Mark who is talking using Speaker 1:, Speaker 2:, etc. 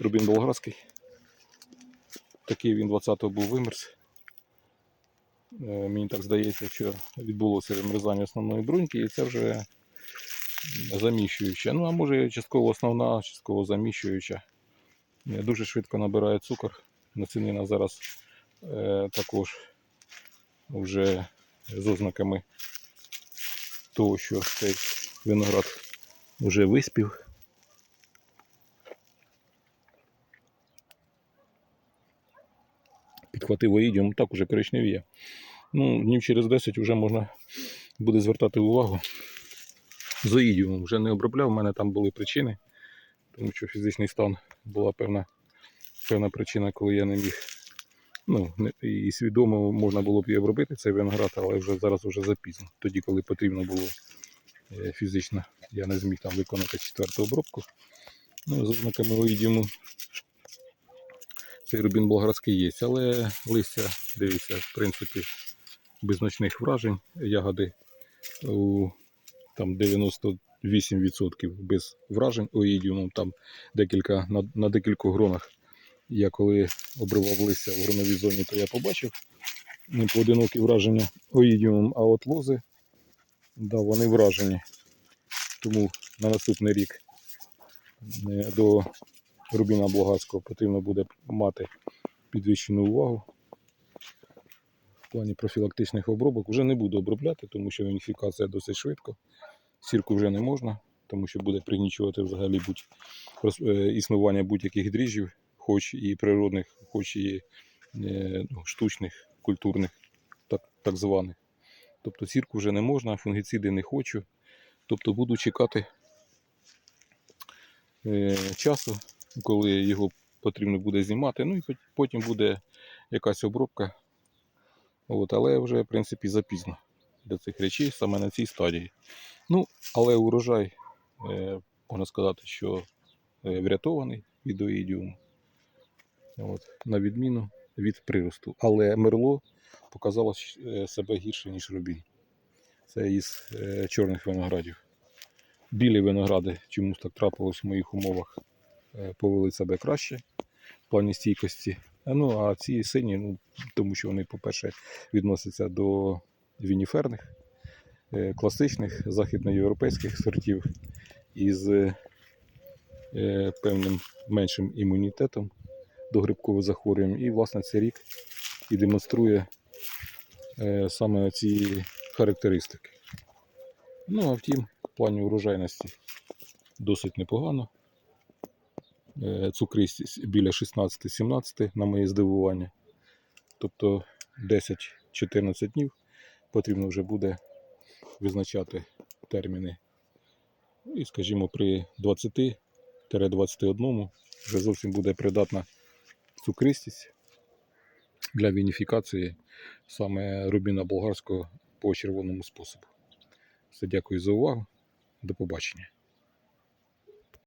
Speaker 1: Рубін Болгарський. Такий він 20-го був вимерз. Е, Мені так здається, що відбулося вимерзання основної бруньки, і це вже заміщуюча. Ну, а може частково основна, частково заміщуюча. Е, Дуже швидко набирає цукор. Націнина зараз е, також вже з ознаками того, що цей виноград вже виспів. Підхватив оїдіум, так уже коричневіє. Ну, днів через 10 вже можна буде звертати увагу. З оїдіумом вже не обробляв, у мене там були причини, тому що фізичний стан була певна, певна причина, коли я не міг. Ну, і свідомо можна було б і обробити цей виноград, але вже зараз вже запізно. Тоді, коли потрібно було е, фізично, я не зміг там виконати четверту обробку. Ну, з ознаками оїдіуму цей рубін болгарський є, але листя, дивіться, в принципі, без значних вражень. Ягоди у там 98% без вражень оїдіумом, там декілька на, на декількох гронах. Я коли обривав листя в гроновій зоні, то я побачив не поодинокі враження оїдіумом, а от лози, да, вони вражені. Тому на наступний рік е, до Рубіна Болгарського потрібно буде мати підвищену увагу. В плані профілактичних обробок вже не буду обробляти, тому що уніфікація досить швидко. Сірку вже не можна, тому що буде пригнічувати взагалі будь, е, існування будь-яких дріжджів, хоч і природних, хоч і е, ну, штучних, культурних, так, так званих. Тобто сірку вже не можна, фунгіциди не хочу. Тобто буду чекати е, часу, коли його потрібно буде знімати. Ну і потім буде якась обробка. От, але вже, в принципі, запізно для цих речей саме на цій стадії. Ну, але урожай, е, можна сказати, що е, врятований від оїдіуму. От, на відміну від приросту. Але мерло показало е, себе гірше, ніж рубін. Це із е, чорних виноградів. Білі виногради чомусь так трапилось в моїх умовах, повели себе краще в плані стійкості. А, Ну, а ці сині, ну, тому що вони, по-перше, відносяться до вініферних, е, класичних західноєвропейських сортів із е, певним меншим імунітетом до грибкових захворювань. І, власне, цей рік і демонструє е, саме ці характеристики. Ну, а втім, в плані урожайності досить непогано. Е, Цукристість біля 16-17 на моє здивування. Тобто 10-14 днів потрібно вже буде визначати терміни. І, скажімо, при 20-21 вже зовсім буде придатна цукристість для вініфікації саме рубіна болгарського по червоному способу. Все, дякую за увагу. До побачення.